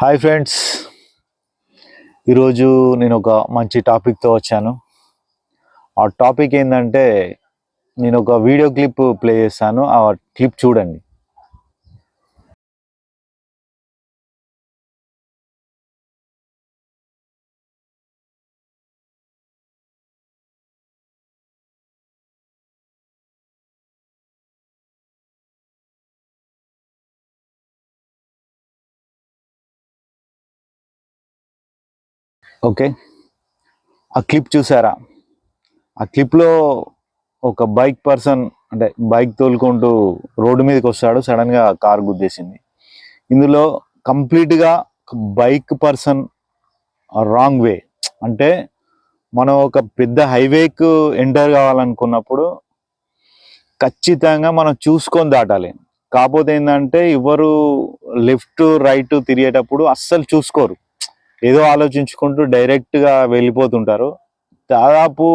Hi friends ఈరోజు నేను ఒక మంచి టాపిక్తో వచ్చాను. ఆ టాపిక్ ఏంటంటే నేను ఒక వీడియో క్లిప్ ప్లే చేస్తాను. ఆ క్లిప్ చూడండి. ఓకే. ఆ క్లిప్ చూసారా? ఆ క్లిప్లో ఒక బైక్ పర్సన్ అంటే బైక్ తోలుకుంటూ రోడ్డు మీదకి వస్తాడు సడన్గా కార్ గుద్దేసింది. ఇందులో కంప్లీట్గా బైక్ పర్సన్ రాంగ్ వే. అంటే మనం ఒక పెద్ద హైవేకు ఎంటర్ కావాలనుకున్నప్పుడు ఖచ్చితంగా మనం చూసుకొని దాటాలి. కాకపోతే ఏంటంటే ఎవరు లెఫ్ట్ రైట్ తిరిగేటప్పుడు అస్సలు చూసుకోరు. ఏదో ఆలోచించుకుంటూ డైరెక్ట్గా వెళ్ళిపోతుంటారు. దాదాపు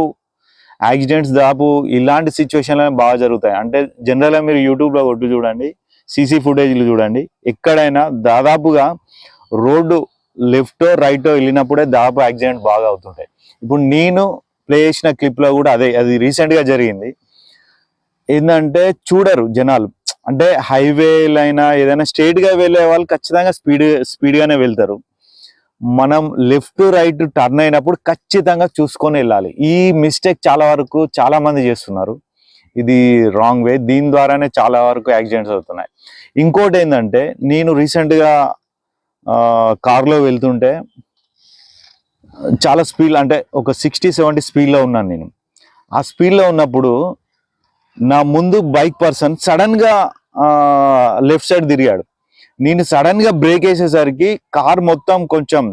యాక్సిడెంట్స్ దాదాపు ఇలాంటి సిచ్యువేషన్లో బాగా జరుగుతాయి. అంటే జనరల్గా మీరు యూట్యూబ్లో కొట్టు చూడండి సీసీ ఫుటేజ్లు చూడండి ఎక్కడైనా దాదాపుగా రోడ్డు లెఫ్ట్ రైట్ వెళ్ళినప్పుడే దాదాపు యాక్సిడెంట్ బాగా అవుతుంటాయి. ఇప్పుడు నేను ప్లే చేసిన క్లిప్లో కూడా అదే అది రీసెంట్గా జరిగింది. ఏంటంటే చూడరు జనాలు. అంటే హైవేలైనా ఏదైనా స్ట్రేట్గా వెళ్ళే వాళ్ళు ఖచ్చితంగా స్పీడ్ స్పీడ్గానే వెళ్తారు. మనం లెఫ్ట్ రైట్ టర్న్ అయినప్పుడు ఖచ్చితంగా చూసుకొని వెళ్ళాలి. ఈ మిస్టేక్ చాలా వరకు చాలా మంది చేస్తున్నారు. ఇది రాంగ్ వే దీని ద్వారానే చాలా వరకు యాక్సిడెంట్స్ అవుతున్నాయి. ఇంకోటి ఏంటంటే నేను రీసెంట్గా కార్లో వెళ్తుంటే చాలా స్పీడ్ అంటే ఒక సిక్స్టీ సెవెంటీ స్పీడ్లో ఉన్నాను నేను. ఆ స్పీడ్లో ఉన్నప్పుడు నా ముందు బైక్ పర్సన్ సడన్గా లెఫ్ట్ సైడ్ తిరిగాడు. నేను సడన్గా బ్రేక్ వేసేసరికి కార్ మొత్తం కొంచెం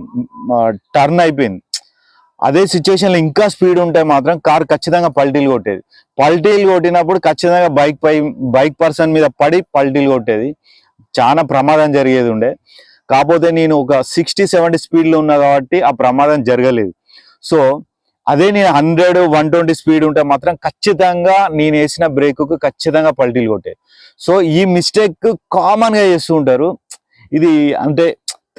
టర్న్ అయిపోయింది. అదే సిచ్యువేషన్లో ఇంకా స్పీడ్ ఉంటే మాత్రం కార్ ఖచ్చితంగా పల్టీలు కొట్టేది. పల్టీలు కొట్టినప్పుడు ఖచ్చితంగా బైక్ పై బైక్ పర్సన్ మీద పడి పల్టీలు కొట్టేది. చాలా ప్రమాదం జరిగేది ఉండే. కాకపోతే నేను ఒక సిక్స్టీ సెవెంటీ స్పీడ్లో ఉన్నా కాబట్టి ఆ ప్రమాదం జరగలేదు. సో అదే నేను హండ్రెడ్ వన్ ట్వంటీ స్పీడ్ ఉంటే మాత్రం ఖచ్చితంగా నేను వేసిన బ్రేక్కు ఖచ్చితంగా పల్టీలు కొట్టేది. సో ఈ మిస్టేక్ కామన్గా చేస్తూ ఉంటారు. ఇది అంటే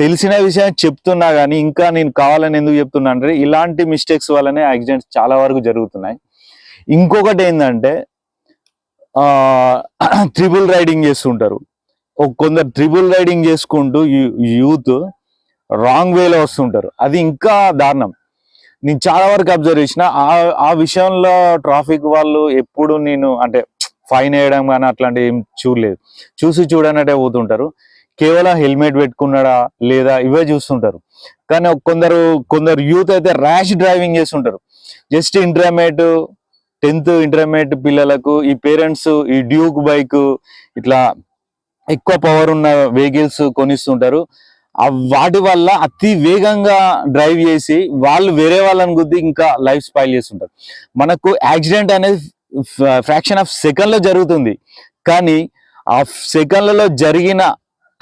తెలిసిన విషయం చెప్తున్నా కానీ ఇంకా నేను కావాలని ఎందుకు చెప్తున్నా అంటే ఇలాంటి మిస్టేక్స్ వల్లనే యాక్సిడెంట్స్ చాలా వరకు జరుగుతున్నాయి. ఇంకొకటి ఏంటంటే ట్రిపుల్ రైడింగ్ చేస్తుంటారు. కొందరు ట్రిపుల్ రైడింగ్ చేసుకుంటూ యూత్ రాంగ్ వేలో వస్తుంటారు. అది ఇంకా దారుణం. నేను చాలా వరకు అబ్జర్వ్ చేసిన ఆ ఆ విషయంలో ట్రాఫిక్ వాళ్ళు ఎప్పుడు నేను అంటే ఫైన్ వేయడం కానీ అట్లాంటివి ఏం చూడలేదు. చూసి చూడనట్టే పోతుంటారు. కేవలం హెల్మెట్ పెట్టుకున్నాడా లేదా ఇవే చూస్తుంటారు. కానీ కొందరు కొందరు యూత్ అయితే ర్యాష్ డ్రైవింగ్ చేస్తుంటారు. జస్ట్ ఇంటర్మీడియట్ టెన్త్ ఇంటర్మీడియట్ పిల్లలకు ఈ పేరెంట్స్ ఈ డ్యూక్ బైక్ ఇట్లా ఎక్కువ పవర్ ఉన్న వెహికల్స్ కొనిస్తుంటారు. వాటి వల్ల అతి వేగంగా డ్రైవ్ చేసి వాళ్ళు వేరే వాళ్ళని గుద్ది ఇంకా లైఫ్ స్పైల్ చేస్తుంటారు. మనకు యాక్సిడెంట్ అనేది ఫ్రాక్షన్ ఆఫ్ సెకండ్లో జరుగుతుంది. కానీ ఆ సెకండ్లలో జరిగిన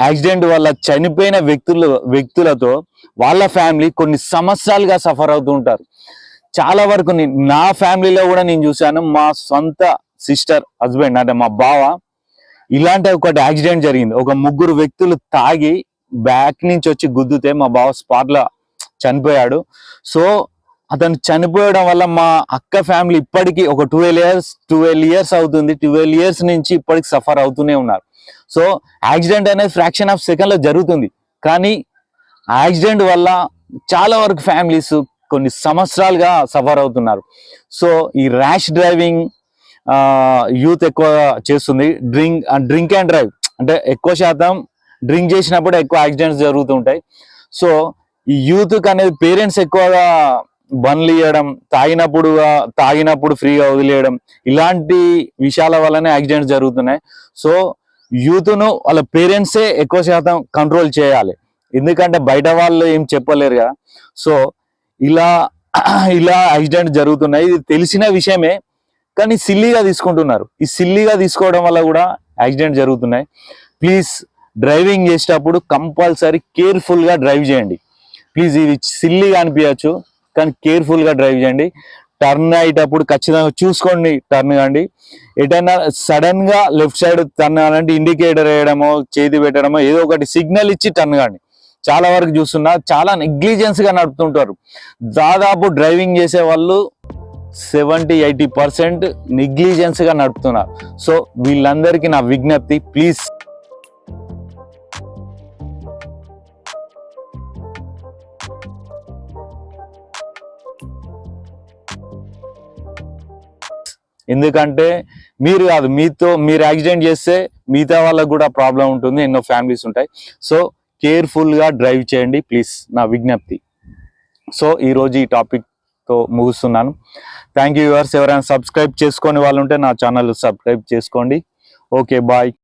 యాక్సిడెంట్ వల్ల చనిపోయిన వ్యక్తులు వ్యక్తులతో వాళ్ళ ఫ్యామిలీ కొన్ని సంవత్సరాలుగా సఫర్ అవుతూ ఉంటారు. చాలా వరకు నా ఫ్యామిలీలో కూడా నేను చూశాను. మా సొంత సిస్టర్ హస్బెండ్ అంటే మా బావ ఇలాంటి ఒకటి యాక్సిడెంట్ జరిగింది. ఒక ముగ్గురు వ్యక్తులు తాగి బ్యాక్ నుంచి వచ్చి గుద్దుతే మా బావ స్పాట్లో చనిపోయాడు. సో అతను చనిపోయడం వల్ల మా అక్క ఫ్యామిలీ ఇప్పటికీ ఒక ట్వెల్వ్ ఇయర్స్ ట్వెల్వ్ ఇయర్స్ అవుతుంది. ట్వెల్వ్ ఇయర్స్ నుంచి ఇప్పటికి సఫర్ అవుతూనే ఉన్నారు. సో యాక్సిడెంట్ అనేది ఫ్రాక్షన్ ఆఫ్ సెకండ్లో జరుగుతుంది. కానీ యాక్సిడెంట్ వల్ల చాలా వరకు ఫ్యామిలీస్ కొన్ని సంవత్సరాలుగా సఫర్ అవుతున్నారు. సో ఈ ర్యాష్ డ్రైవింగ్ యూత్ ఎక్కువ చేస్తుంది. Drink drink and drive. అంటే ఎక్కువ శాతం డ్రింక్ చేసినప్పుడు ఎక్కువ యాక్సిడెంట్స్ జరుగుతుంటాయి సో ఈ యూత్కి అనేది పేరెంట్స్ ఎక్కువగా బండ్లు ఇవ్వడం తాగినప్పుడు తాగినప్పుడు ఫ్రీగా వదిలేయడం ఇలాంటి విషయాల వల్లనే యాక్సిడెంట్స్ జరుగుతున్నాయి. సో యూత్ను వాళ్ళ పేరెంట్సే ఎక్కువ శాతం కంట్రోల్ చేయాలి. ఎందుకంటే బయట వాళ్ళు ఏం చెప్పలేరు కదా. సో ఇలా ఇలా యాక్సిడెంట్ జరుగుతున్నాయి. ఇది తెలిసిన విషయమే కానీ సిల్లీగా తీసుకుంటున్నారు. ఈ సిల్లీగా తీసుకోవడం వల్ల కూడా యాక్సిడెంట్ జరుగుతున్నాయి. ప్లీజ్ డ్రైవింగ్ చేసేటప్పుడు కంపల్సరీ కేర్ఫుల్గా డ్రైవ్ చేయండి. ప్లీజ్ ఇది సిల్లీగా అనిపించచ్చు. కానీ కేర్ఫుల్గా డ్రైవ్ చేయండి. టర్న్ అయ్యేటప్పుడు ఖచ్చితంగా చూసుకోండి టర్న్ కాండి. ఎటైనా సడన్గా లెఫ్ట్ సైడ్ టర్న్ కావాలంటే ఇండికేటర్ వేయడమో చేతి పెట్టడమో ఏదో ఒకటి సిగ్నల్ ఇచ్చి టర్న్ కాండి. చాలా వరకు చూస్తున్నా చాలా నెగ్లిజెన్స్గా నడుపుతుంటారు. దాదాపు డ్రైవింగ్ చేసే వాళ్ళు సెవెంటీ ఎయిటీ పర్సెంట్ నెగ్లిజెన్స్గా నడుపుతున్నారు. సో వీళ్ళందరికీ నా విజ్ఞప్తి ప్లీజ్ ఎందుకంటే మీరు కాదు మీతో మీరు యాక్సిడెంట్ చేస్తే మిగతా వాళ్ళకు కూడా ప్రాబ్లం ఉంటుంది ఎన్నో ఫ్యామిలీస్ ఉంటాయి. సో కేర్ఫుల్గా డ్రైవ్ చేయండి ప్లీజ్ నా విజ్ఞప్తి. సో ఈరోజు ఈ టాపిక్తో ముగుస్తున్నాను. థ్యాంక్ యూ యువర్స్ ఎవరైనా సబ్స్క్రైబ్ చేసుకొని వాళ్ళు ఉంటే నా ఛానల్ సబ్స్క్రైబ్ చేసుకోండి. Okay bye.